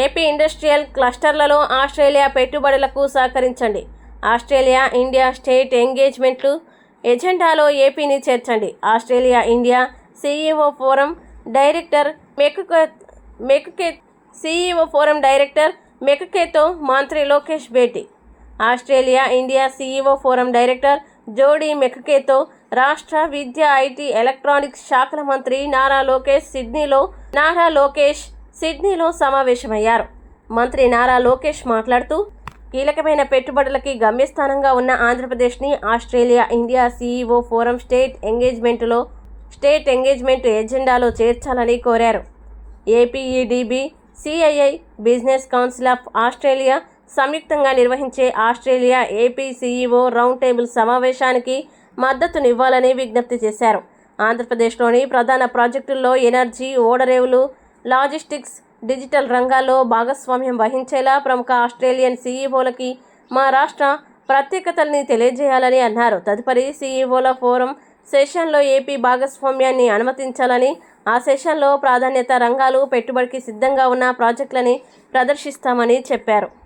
AP industrial క్లస్టర్లలో Australia పెట్టుబడులకు సహకరించండి. Australia India state ఎంగేజ్మెంట్లు ఎజెండాలో ఏపీని చేర్చండి. Australia India CEO forum director McKay McKay CEO forum director మెకుకేతో మంత్రి లోకేష్ భేటీ. Australia India CEO forum director Jodi మెకకేతో రాష్ట్ర విద్య ఐటీ ఎలక్ట్రానిక్స్ శాఖల మంత్రి నారా లోకేష్ సిడ్నీలో నారా లోకేష్ సిడ్నీలో సమావేశమయ్యారు. మంత్రి నారా లోకేష్ మాట్లాడుతూ కీలకమైన పెట్టుబడులకి గమ్యస్థానంగా ఉన్న ఆంధ్రప్రదేశ్ని Australia India CEO forum state ఎంగేజ్మెంట్లో state engagement ఎజెండాలో చేర్చాలని కోరారు. APEDB CII Business Council of Australia సంయుక్తంగా నిర్వహించే Australia AP CEO round table సమావేశానికి మద్దతునివ్వాలని విజ్ఞప్తి చేశారు. ఆంధ్రప్రదేశ్లోని ప్రధాన ప్రాజెక్టుల్లో ఎనర్జీ ఓడరేవులు లాజిస్టిక్స్ డిజిటల్ రంగాల్లో భాగస్వామ్యం వహించేలా ప్రముఖ ఆస్ట్రేలియన్ సీఈఓలకి మా రాష్ట్ర ప్రత్యేకతల్ని తెలియజేయాలని అన్నారు. తదుపరి సీఈఓల ఫోరం సెషన్లో ఏపీ భాగస్వామ్యాన్ని అనుమతించాలని ఆ సెషన్లో ప్రాధాన్యత రంగాలు పెట్టుబడికి సిద్ధంగా ఉన్న ప్రాజెక్టులని ప్రదర్శిస్తామని చెప్పారు.